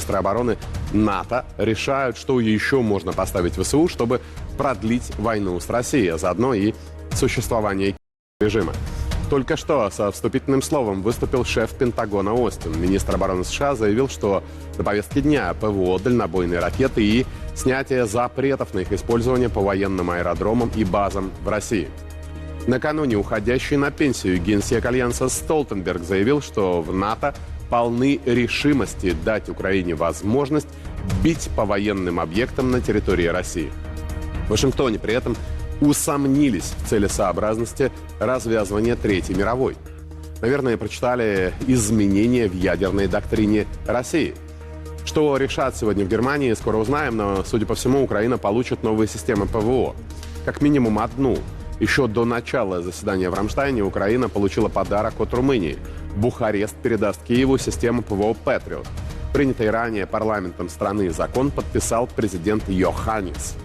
министры обороны НАТО решают, что еще можно поставить в ВСУ, чтобы продлить войну с Россией, а заодно и существование режима. Только что со вступительным словом выступил шеф Пентагона Остин. Министр обороны США заявил, что на повестке дня ПВО, дальнобойные ракеты и снятие запретов на их использование по военным аэродромам и базам в России. Накануне уходящий на пенсию генсек Альянса Столтенберг заявил, что в НАТО полны решимости дать Украине возможность бить по военным объектам на территории России. В Вашингтоне при этом усомнились в целесообразности развязывания Третьей мировой. Наверное, прочитали изменения в ядерной доктрине России. Что решат сегодня в Германии, скоро узнаем, но, судя по всему, Украина получит новые системы ПВО. Как минимум одну. Еще до начала заседания в Рамштайне Украина получила подарок от Румынии. Бухарест передаст Киеву систему ПВО «Патриот». Принятый ранее парламентом страны закон подписал президент Йоханнис.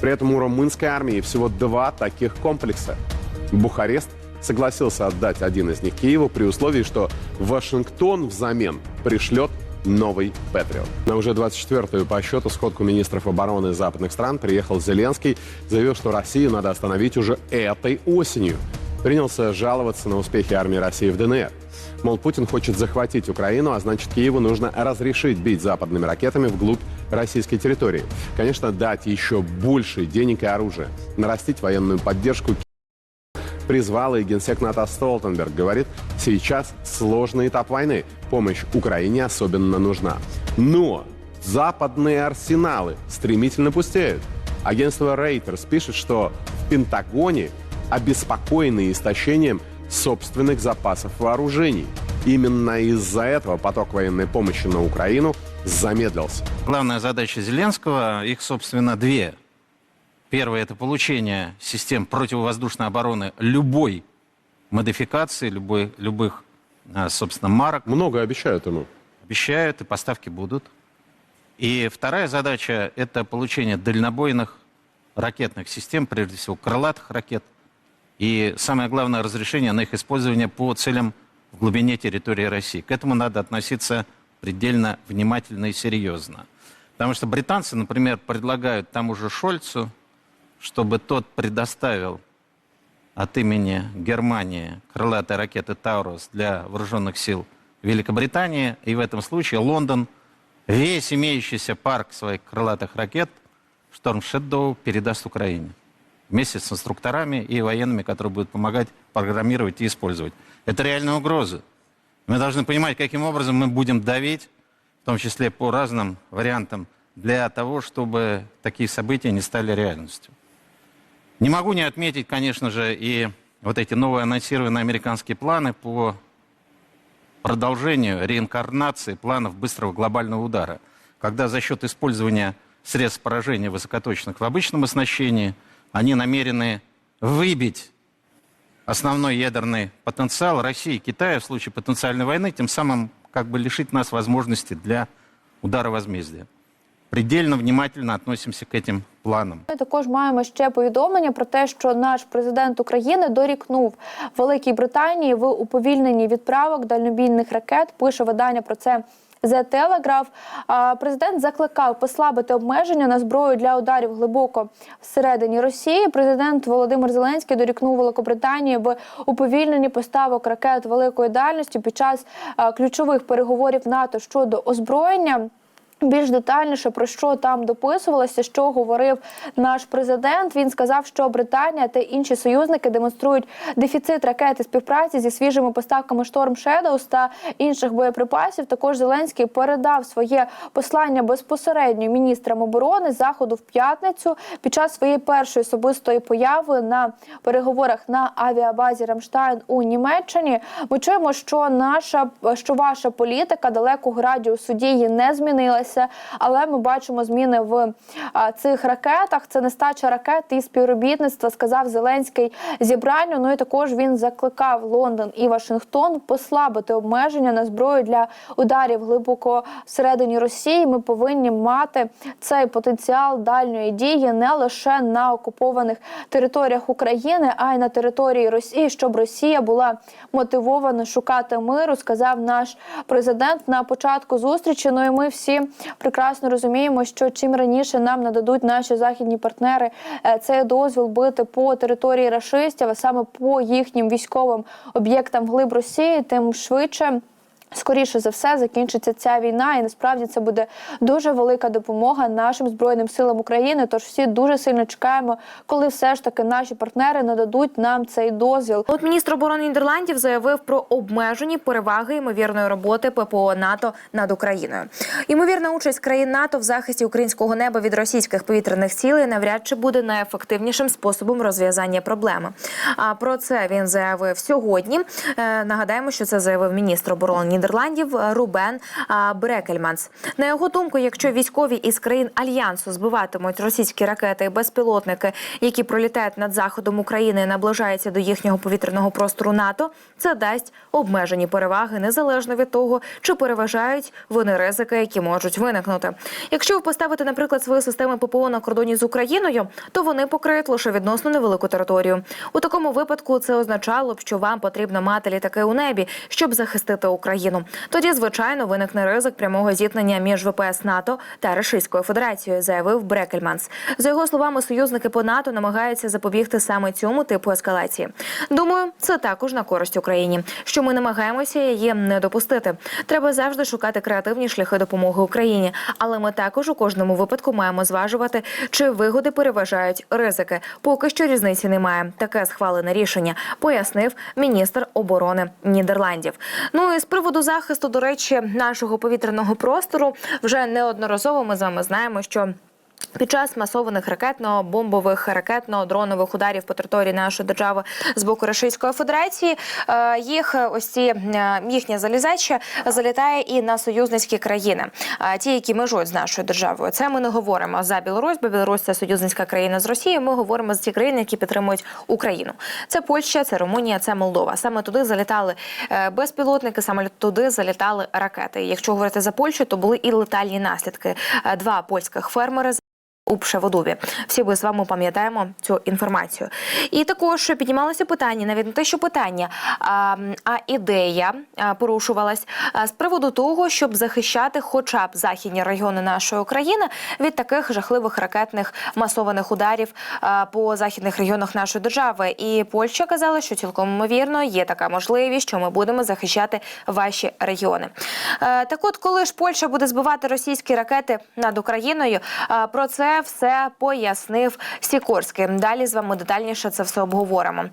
При этом у румынской армии всего два таких комплекса. Бухарест согласился отдать один из них Киеву при условии, что Вашингтон взамен пришлет новый Патриот. На уже 24-ю по счету сходку министров обороны западных стран приехал Зеленский, заявил, что Россию надо остановить уже этой осенью. Принялся жаловаться на успехи армии России в ДНР. Мол, Путин хочет захватить Украину, а значит, Киеву нужно разрешить бить западными ракетами вглубь российской территории. Конечно, дать еще больше денег и оружия, нарастить военную поддержку призвал и генсек НАТО Столтенберг. Говорит, сейчас сложный этап войны. Помощь Украине особенно нужна. Но западные арсеналы стремительно пустеют. Агентство Reuters пишет, что в Пентагоне обеспокоены истощением собственных запасов вооружений. Именно из-за этого поток военной помощи на Украину замедлился. Главная задача Зеленского, их, собственно, две. Первое – это получение систем противовоздушной обороны любой модификации, любой, любых, а, собственно, марок. Много обещают ему. Обещают, и поставки будут. И вторая задача – это получение дальнобойных ракетных систем, прежде всего крылатых ракет. И самое главное – разрешение на их использование по целям в глубине территории России. К этому надо относиться предельно внимательно и серьезно. Потому что британцы, например, предлагают тому же Шольцу, чтобы тот предоставил от имени Германии крылатые ракеты «Таурус» для вооруженных сил Великобритании. И в этом случае Лондон весь имеющийся парк своих крылатых ракет «Шторм Шедоу» передаст Украине. Вместе с инструкторами и военными, которые будут помогать программировать и использовать. Это реальная угроза. Мы должны понимать, каким образом мы будем давить, в том числе по разным вариантам, для того, чтобы такие события не стали реальностью. Не могу не отметить, конечно же, и вот эти новые анонсированные американские планы по продолжению реинкарнации планов быстрого глобального удара, когда за счет использования средств поражения высокоточных в обычном оснащении они намерены выбить основной ядерный потенциал России и Китая в случае потенциальной войны, тем самым как бы лишить нас возможности для удара возмездия. Предельно внимательно относимся к этим планам. Ми також маємо ще повідомлення про те, що наш президент України дорікнув Великій Британії в уповільненні відправок дальнобійних ракет. Пише видання про це. The Telegraph. Президент закликав послабити обмеження на зброю для ударів глибоко всередині Росії. Президент Володимир Зеленський дорікнув Великобританії в уповільненні поставок ракет великої дальності під час ключових переговорів НАТО щодо озброєння. Більш детальніше про що там дописувалося, що говорив наш президент. Він сказав, що Британія та інші союзники демонструють дефіцит ракет і співпраці зі свіжими поставками Storm Shadows та інших боєприпасів. Також Зеленський передав своє послання безпосередньо міністрам оборони заходу в п'ятницю під час своєї першої особистої появи на переговорах на авіабазі Рамштайн у Німеччині. Ми чуємо, що наша що ваша політика далекого радіусу дії не змінилася. Відбулася, але ми бачимо зміни в цих ракетах. Це нестача ракет і співробітництва, сказав Зеленський зібранню. Ну і також він закликав Лондон і Вашингтон послабити обмеження на зброю для ударів глибоко всередині Росії. Ми повинні мати цей потенціал дальньої дії не лише на окупованих територіях України, а й на території Росії, щоб Росія була мотивована шукати миру, сказав наш президент на початку зустрічі. Ну і ми всі прекрасно розуміємо, що чим раніше нам нададуть наші західні партнери е, цей дозвіл бити по території рашистів, а саме по їхнім військовим об'єктам глиб Росії, тим швидше. Скоріше за все закінчиться ця війна, і насправді це буде дуже велика допомога нашим збройним силам України. Тож всі дуже сильно чекаємо, коли все ж таки наші партнери нададуть нам цей дозвіл. От міністр оборони Нідерландів заявив про обмежені переваги ймовірної роботи ППО НАТО над Україною. Ймовірна участь країн НАТО в захисті українського неба від російських повітряних цілей навряд чи буде найефективнішим способом розв'язання проблеми. А про це він заявив сьогодні. Е, Нагадаємо, що це заявив міністр оборони Нідерландів Рубен Брекельманс. На його думку, якщо військові із країн альянсу збиватимуть російські ракети і безпілотники, які пролітають над заходом України і наближаються до їхнього повітряного простору НАТО, це дасть обмежені переваги незалежно від того, чи переважають вони ризики, які можуть виникнути. Якщо ви поставите, наприклад, свої системи ППО на кордоні з Україною, то вони покриють лише відносно невелику територію. У такому випадку це означало б, що вам потрібно мати літаки у небі, щоб захистити Україну. Тоді, звичайно, виникне ризик прямого зіткнення між ВПС НАТО та Російською Федерацією, заявив Брекельманс. За його словами, союзники по НАТО намагаються запобігти саме цьому типу ескалації. Думаю, це також на користь Україні. Що ми намагаємося її не допустити. Треба завжди шукати креативні шляхи допомоги Україні, але ми також у кожному випадку маємо зважувати, чи вигоди переважають ризики. Поки що різниці немає. Таке схвалене рішення, пояснив міністр оборони Нідерландів. Ну і з приводу захисту, до речі, нашого повітряного простору вже неодноразово ми з вами знаємо, що. Під час масованих ракетно-бомбових ракетно-дронових ударів по території нашої держави з боку Російської Федерації е, їх е, ось ці е, їхня залізача залітає і на союзницькі країни, ті, які межують з нашою державою. Це ми не говоримо за Білорусь, бо Білорусь це союзницька країна з Росією. Ми говоримо за ті країни, які підтримують Україну. Це Польща, це Румунія, це Молдова. Саме туди залітали безпілотники, саме туди залітали ракети. Якщо говорити за Польщу, то були і летальні наслідки. Два польських фермери у Пшеводубі. Всі ми з вами пам'ятаємо цю інформацію. І також піднімалося питання, навіть не те, що питання, а, а ідея порушувалась з приводу того, щоб захищати хоча б західні регіони нашої країни від таких жахливих ракетних масованих ударів по західних регіонах нашої держави. І Польща казала, що цілком ймовірно є така можливість, що ми будемо захищати ваші регіони. Так, от, коли ж Польща буде збивати російські ракети над Україною, про це все пояснив Сікорський. Далі з вами детальніше це все обговоримо.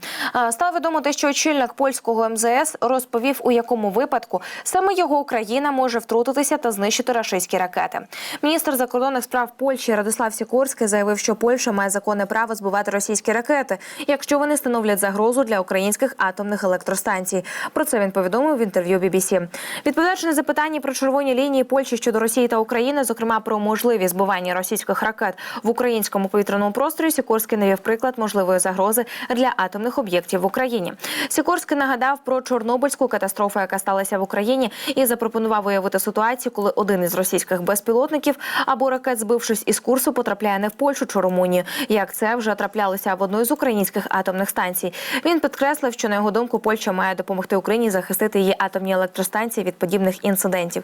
Стало відомо те, що очільник польського МЗС розповів, у якому випадку саме його Україна може втрутитися та знищити рашистські ракети. Міністр закордонних справ Польщі Радислав Сікорський заявив, що Польща має законне право збивати російські ракети, якщо вони становлять загрозу для українських атомних електростанцій. Про це він повідомив в інтерв'ю BBC. Відповідаючи на запитання про червоні лінії Польщі щодо Росії та України, зокрема про можливі збивання російських ракет в українському повітряному просторі, Сікорський навів приклад можливої загрози для атомних об'єктів в Україні. Сікорський нагадав про Чорнобильську катастрофу, яка сталася в Україні, і запропонував уявити ситуацію, коли один із російських безпілотників або ракет, збившись із курсу, потрапляє не в Польщу чи Румунію, як це вже траплялося в одну з українських атомних станцій. Він підкреслив, що на його думку Польща має допомогти Україні захистити її атомні електростанції від подібних інцидентів.